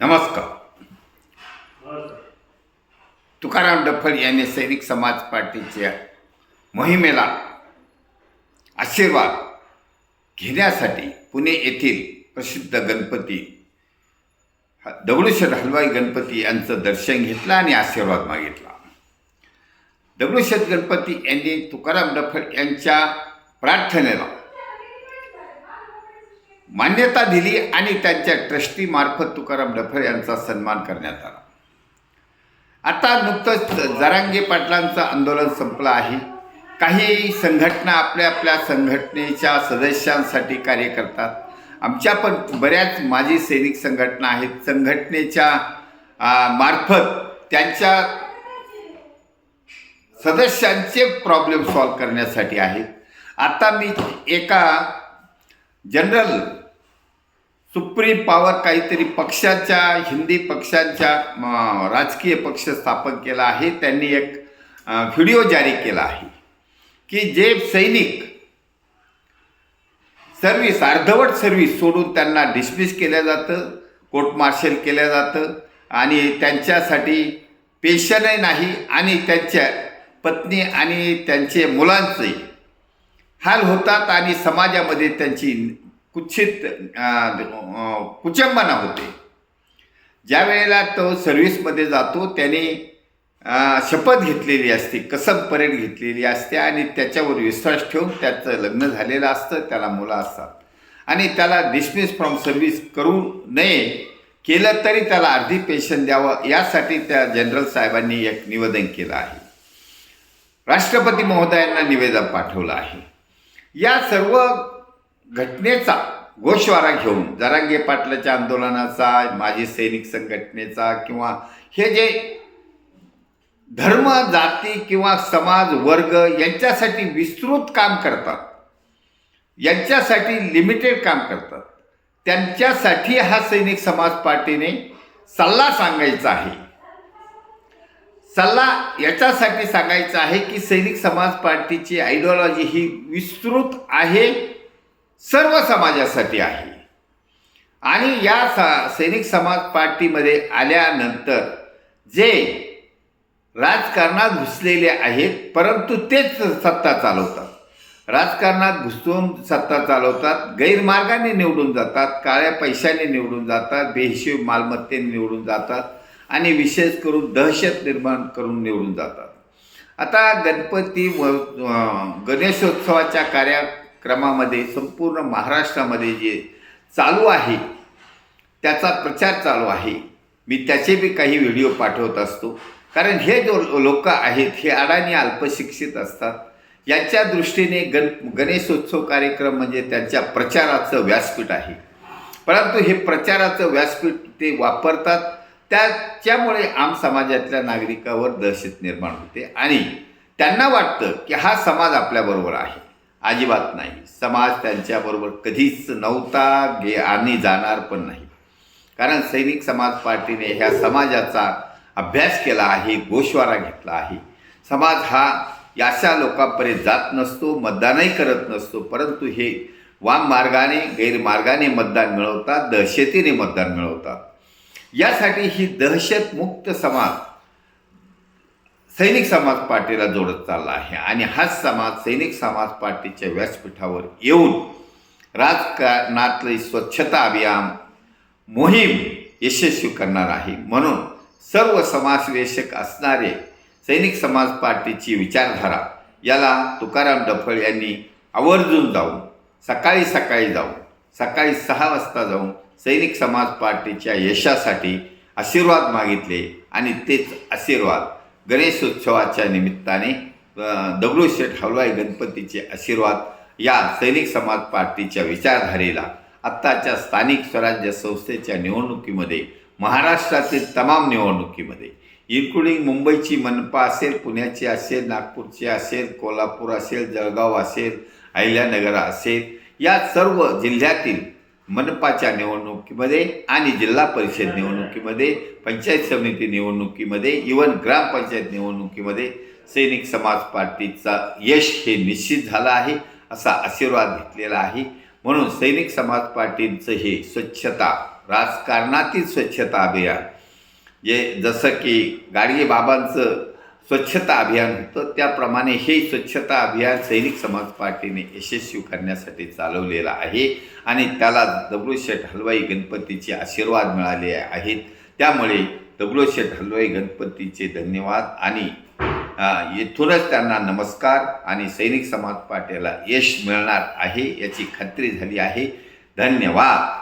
नमस्कार. तुकाराम डफळ यांनी सैनिक समाज पार्टीच्या मोहिमेला आशीर्वाद घेण्यासाठी पुणे येथील प्रसिद्ध गणपती ह- दगडूशेठ हलवाई गणपती यांचं दर्शन घेतलं आणि आशीर्वाद मागितला. दगडूशेठ गणपती यांनी तुकाराम डफळ यांच्या प्रार्थनेला मान्यता दिली आणि त्यांच्या ट्रस्टीमार्फत तुकाराम डफळ यांचा सन्मान करण्यात आला. आता नुकतंच जरांगे पाटलांचं आंदोलन संपलं आहे. काही संघटना आपल्या आपल्या संघटनेच्या सदस्यांसाठी कार्य करतात. आमच्या पण बऱ्याच माजी सैनिक संघटना आहेत. संघटनेच्या मार्फत त्यांच्या सदस्यांचे प्रॉब्लेम सॉल्व करण्यासाठी आहेत. आता मी एका जनरल सुप्रीम पॉवर काहीतरी पक्षाच्या हिंदी पक्षांच्या राजकीय पक्ष स्थापन केला आहे. त्यांनी एक व्हिडिओ जारी केला आहे की जे सैनिक सर्व्हिस अर्धवट सर्व्हिस सोडून त्यांना डिसमिस केलं जातं कोर्ट मार्शल केलं जातं आणि त्यांच्यासाठी पेशनही नाही आणि त्यांच्या पत्नी आणि त्यांचे मुलांचे हाल होतात आणि समाजामध्ये त्यांची कुच्छित कुचंबना होते. ज्या वेळेला तो सर्व्हिसमध्ये जातो त्याने शपथ घेतलेली असते कसम परेड घेतलेली असते आणि त्याच्यावर विश्वास ठेवून त्याचं लग्न झालेलं असतं त्याला मुलं असतात. आणि त्याला डिसमिस फ्रॉम सर्व्हिस करू नये केलं तरी त्याला अर्धी पेन्शन द्यावं यासाठी त्या जनरल साहेबांनी एक निवेदन केलं आहे. राष्ट्रपती महोदयांना निवेदन पाठवलं आहे. या सर्व घटनेचा गोषवारा घेऊन जरांगे पाटलाच्या आंदोलनाचा माजी सैनिक संघटनेचा किंवा हे जे धर्म जाती किंवा समाज वर्ग यांच्यासाठी विस्तृत काम करतात यांच्यासाठी लिमिटेड काम करतात त्यांच्यासाठी हा सैनिक समाज पार्टीने सल्ला सांगायचा आहे. सल्ला याच्यासाठी सांगायचा आहे की सैनिक समाज पार्टीची आयडिओलॉजी ही विस्तृत आहे. सर्व समाजासाठी आहे. आणि या सा सैनिक समाज पार्टीमध्ये आल्यानंतर जे राजकारणात घुसलेले आहेत परंतु तेच सत्ता चालवतात. राजकारणात घुसून सत्ता चालवतात गैरमार्गाने निवडून जातात काळ्या पैशाने निवडून जातात बेहिशेब मालमत्तेने निवडून जातात आणि विशेष करून दहशत निर्माण करून निवडून जातात. आता गणपती व गणेशोत्सवाच्या गणेशोत्सवाच्या क्रमामध्ये संपूर्ण महाराष्ट्रामध्ये जे चालू आहे त्याचा प्रचार चालू आहे. मी त्याचे बी काही व्हिडिओ पाठवत असतो. कारण हे जो लोक आहेत हे अडाणी अल्पशिक्षित असतात. याच्या दृष्टीने गण गणेशोत्सव कार्यक्रम म्हणजे त्यांच्या प्रचाराचं व्यासपीठ आहे. परंतु हे प्रचाराचं व्यासपीठ ते वापरतात. त्याच्यामुळे आम समाजातल्या नागरिकावर दहशत निर्माण होते. आणि त्यांना वाटतं की हा समाज आपल्याबरोबर आहे. अजिबात नाही. समाज त्यांच्याबरोबर कधीच नव्हता गे आणि जाणार पण नाही. कारण सैनिक समाज पार्टीने ह्या समाजाचा अभ्यास केला आहे गोषवारा घेतला आहे. समाज हा अशा लोकांपर्यंत जात नसतो मतदानही करत नसतो परंतु हे वाम मार्गाने गैरमार्गाने मतदान मिळवतात दहशतीने मतदान मिळवतात. यासाठी ही दहशतमुक्त समाज सैनिक समाज पार्टीला जोडत चालला आहे. आणि हाच समाज सैनिक समाज पार्टीच्या व्यासपीठावर येऊन राजकारणातली स्वच्छता अभियान मोहीम यशस्वी करणार आहे. म्हणून सर्व समाजवेशक असणारे सैनिक समाज पार्टीची विचारधारा याला तुकाराम डफळ यांनी आवर्जून जाऊन सकाळी सकाळी जाऊन सकाळी सहा वाजता जाऊन सैनिक समाज पार्टीच्या यशासाठी आशीर्वाद मागितले आणि तेच आशीर्वाद गणेशोत्सवाच्या निमित्ताने दगडूशेठ हलवाई गणपतीचे आशीर्वाद या सैनिक समाज पार्टीच्या विचारधारेला आत्ताच्या स्थानिक स्वराज्य संस्थेच्या निवडणुकीमध्ये महाराष्ट्रातील तमाम निवडणुकीमध्ये इन्क्लुडिंग मुंबईची मनपा असेल पुण्याची असेल नागपूरची असेल कोल्हापूर असेल जळगाव असेल अहिल्यानगर असेल या सर्व जिल्ह्यातील मनपाच्या निवडणुकीमध्ये आणि जिल्हा परिषद निवडणुकीमध्ये पंचायत समिती निवडणुकीमध्ये इवन ग्रामपंचायत निवडणुकीमध्ये सैनिक समाज पार्टीचा यश हे निश्चित झालं आहे असा आशीर्वाद घेतलेला आहे. म्हणून सैनिक समाज पार्टीचं हे स्वच्छता राजकारणातील स्वच्छता अभियान जे जसं की गाडगे बाबांचं स्वच्छता अभियान होतं. त्याप्रमाणे हे स्वच्छता अभियान सैनिक समाज पार्टीने यशस्वी करण्यासाठी चालवलेलं आहे आणि त्याला दगडूशेठ हलवाई गणपतीचे आशीर्वाद मिळाले आहेत. त्यामुळे दगडूशेठ हलवाई गणपतीचे धन्यवाद आणि येथूनच त्यांना नमस्कार आणि सैनिक समाज पार्टीला यश मिळणार आहे याची खात्री झाली आहे. धन्यवाद.